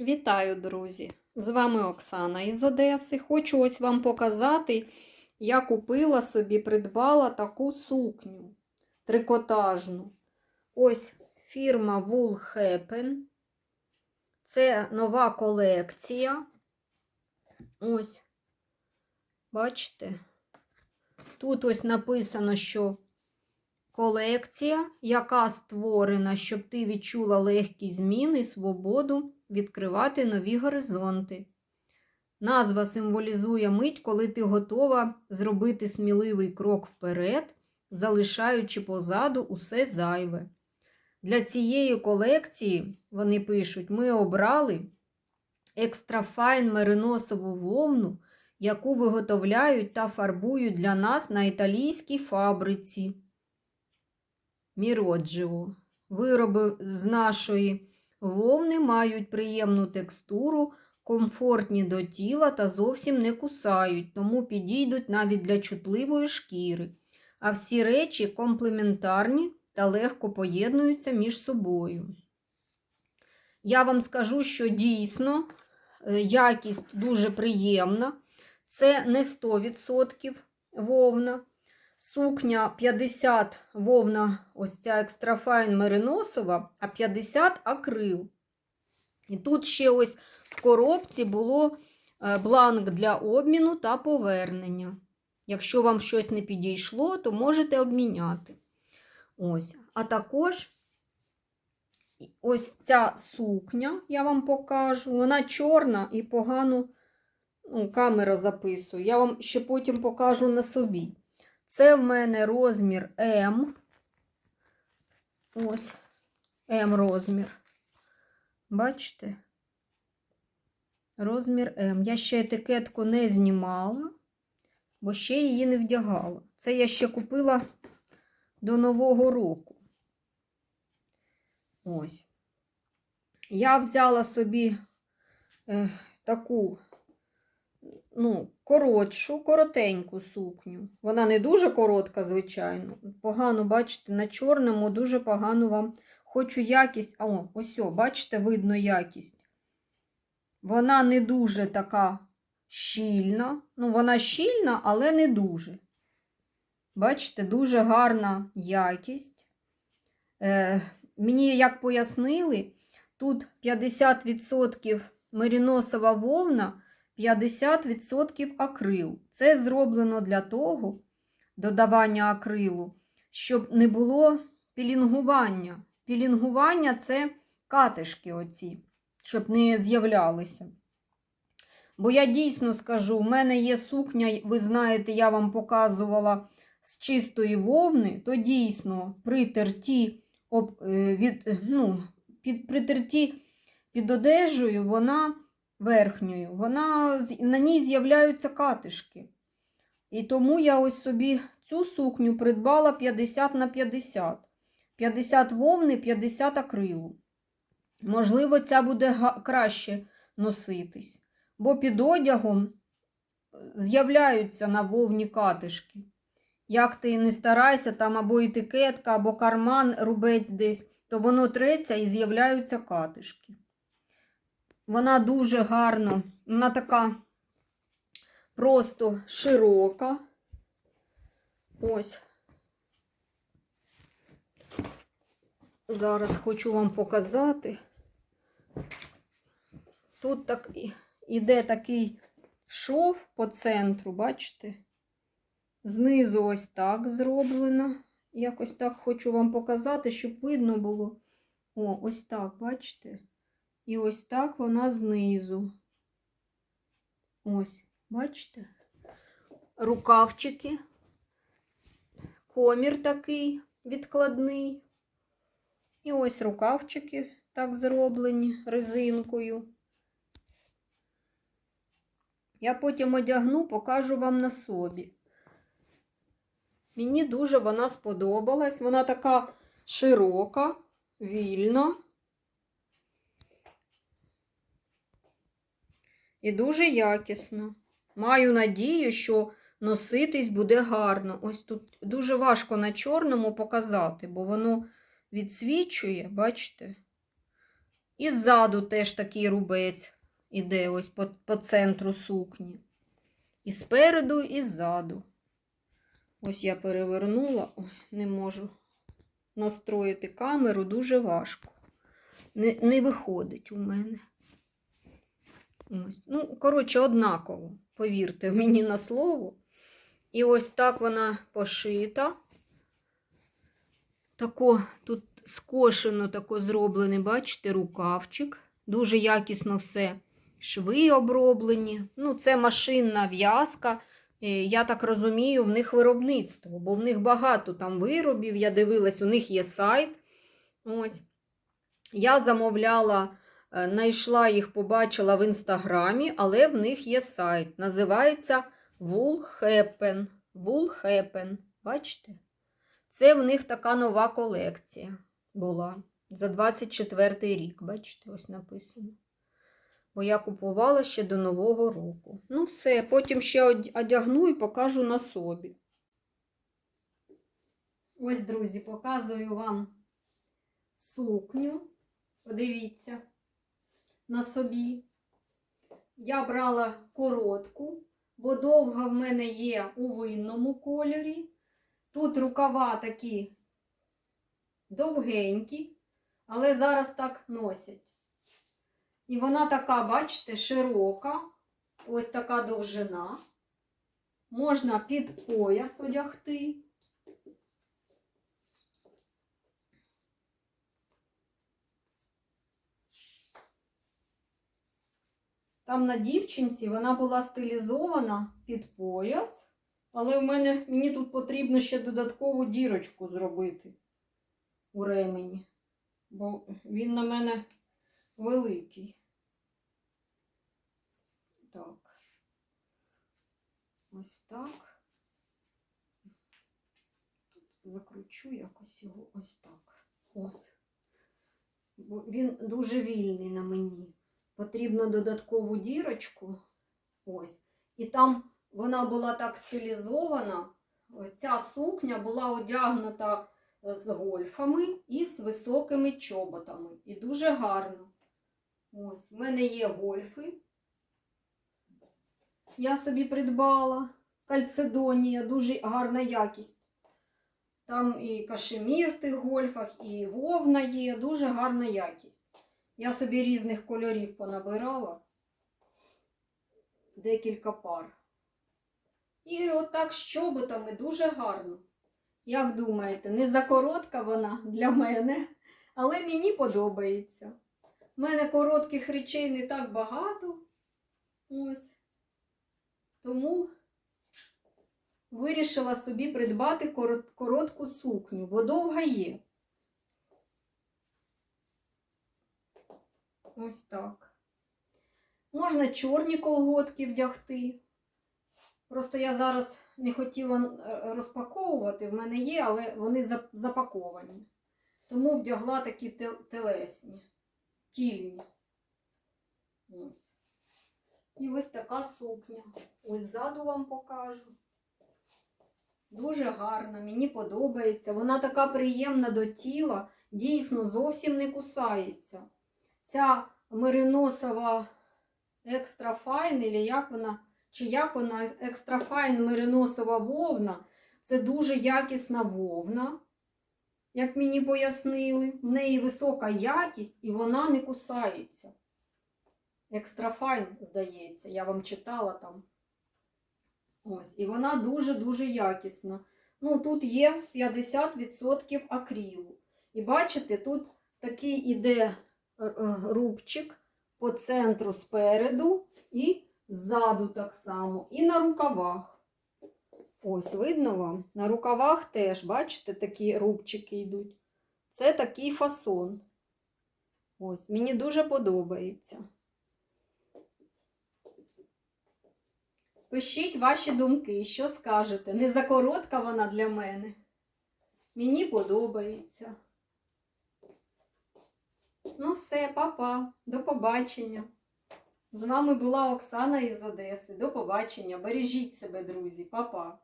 Вітаю, друзі! З вами Оксана із Одеси. Хочу ось вам показати, я купила собі, придбала таку сукню трикотажну. Ось фірма Wool Happen. Це нова колекція. Ось, бачите? Тут ось написано, що колекція, яка створена, щоб ти відчула легкі зміни, свободу відкривати нові горизонти. Назва символізує мить, коли ти готова зробити сміливий крок вперед, залишаючи позаду усе зайве. Для цієї колекції, вони пишуть, ми обрали екстрафайн мериносову вовну, яку виготовляють та фарбують для нас на італійській фабриці. Міроджио. Вироби з нашої вовни мають приємну текстуру, комфортні до тіла та зовсім не кусають, тому підійдуть навіть для чутливої шкіри. А всі речі комплементарні та легко поєднуються між собою. Я вам скажу, що дійсно е, якість дуже приємна. Це не 100% вовна. Сукня 50 вовна, ось ця екстрафайн мериносова, а 50 акрил. І тут ще ось в коробці було е, бланк для обміну та повернення. Якщо вам щось не підійшло, то можете обміняти. Ось. А також ось ця сукня, я вам покажу. Вона чорна і погано ну, камера записує. Я вам ще потім покажу на собі. Це в мене розмір М. Ось М розмір. Бачите? Розмір М. Я ще етикетку не знімала, бо ще її не вдягала. Це я ще купила до Нового року. Ось. Я взяла собі е, таку ну, коротшу, коротеньку сукню. Вона не дуже коротка, звичайно. Погано, бачите, на чорному дуже погано вам хочу якість. О, ось, о, бачите, видно якість. Вона не дуже така щільна. Ну, вона щільна, але не дуже. Бачите, дуже гарна якість. Е, Мені, як пояснили, тут 50% меріносова вовна. 50% акрил. Це зроблено для того, додавання акрилу, щоб не було пілінгування. Пілінгування це катишки оці, щоб не з'являлися. Бо я дійсно скажу, в мене є сукня, ви знаєте, я вам показувала з чистої вовни, то дійсно при терті, об, від, ну, під, при терті під одежею вона верхньою, вона, на ній з'являються катишки. І тому я ось собі цю сукню придбала 50 на 50. 50 вовни, 50 акрилу. Можливо, ця буде краще носитись, бо під одягом е, з'являються на вовні катишки. Як ти не старайся, там або етикетка, або карман рубець десь, то воно треться і з'являються катишки. Вона дуже гарно, вона така просто широка. Ось. Зараз хочу вам показати. Тут так іде такий шов по центру, бачите? Знизу ось так зроблено. Якось так хочу вам показати, щоб видно було. О, ось так, бачите? І ось так вона знизу. Ось, бачите? Рукавчики, комір такий відкладний. І ось рукавчики так зроблені резинкою. Я потім одягну, покажу вам на собі. Мені дуже вона сподобалась. Вона така широка, вільна. І дуже якісно. Маю надію, що носитись буде гарно. Ось тут дуже важко на чорному показати, бо воно відсвічує, бачите? І ззаду теж такий рубець іде ось по, по центру сукні. І спереду, і ззаду. Ось я перевернула, Ой, не можу настроїти камеру, дуже важко. Не, не виходить у мене. Ось. Ну, коротше, однаково, повірте мені на слово. І ось так вона пошита. Тако тут скошено, тако зроблений, бачите, рукавчик. Дуже якісно все. Шви оброблені. Ну, це машинна в'язка. Е, Я так розумію, в них виробництво, бо в них багато там виробів. Я дивилась, у них є сайт. Ось. Я замовляла, е, знайшла їх, побачила в інстаграмі, але в них є сайт. Називається Woolhappen. Woolhappen. Бачите? Це в них така нова колекція була за 24 рік. Бачите, ось написано. Бо я купувала ще до Нового року. Ну, все, потім ще одягну і покажу на собі. Ось, друзі, показую вам сукню. Подивіться на собі. Я брала коротку, бо довга в мене є у винному кольорі. Тут рукава такі довгенькі, але зараз так носять. І вона така, бачите, широка, ось така довжина. Можна під пояс одягти. Там на дівчинці вона була стилізована під пояс, але в мене, мені тут потрібно ще додаткову дірочку зробити у ремені, бо він на мене великий. Так. Ось так. Тут закручу якось його ось так. Ось. Бо він дуже вільний на мені. Потрібно додаткову дірочку. Ось. І там вона була так стилізована. Ця сукня була одягнута з гольфами і з високими чоботами. І дуже гарно. Ось, в мене є гольфи. Я собі придбала кальцедонія, дуже гарна якість. Там і кашемір в тих гольфах, і вовна є, дуже гарна якість. Я собі різних кольорів понабирала. Декілька пар. І отак з чоботами дуже гарно. Як думаєте, не закоротка вона для мене, але мені подобається. У мене коротких речей не так багато. Ось. Тому вирішила собі придбати коротку сукню, бо довга є. Ось так. Можна чорні колготки вдягти. Просто я зараз не хотіла е, розпаковувати, в мене є, але вони запаковані. Тому вдягла такі телесні, тільні. Ось. І ось така сукня. Ось ззаду вам покажу. Дуже гарна, мені подобається. Вона така приємна до тіла, дійсно зовсім не кусається. Ця мериносова екстра файн, як вона, чи як вона екстра файн мериносова вовна, це дуже якісна вовна, як мені пояснили. В неї висока якість і вона не кусається. Екстра файн, здається, я вам читала там. Ось, і вона дуже-дуже якісна. Ну, тут є 50% акрилу. І бачите, тут такий іде рубчик по центру спереду і ззаду так само. І на рукавах. Ось, видно вам? На рукавах теж, бачите, такі рубчики йдуть. Це такий фасон. Ось, мені дуже подобається. Пишіть ваші думки, що скажете. Не закоротка вона для мене. Мені подобається. Ну все, папа, до побачення. З вами була Оксана із Одеси. До побачення. Бережіть себе, друзі, Па-па.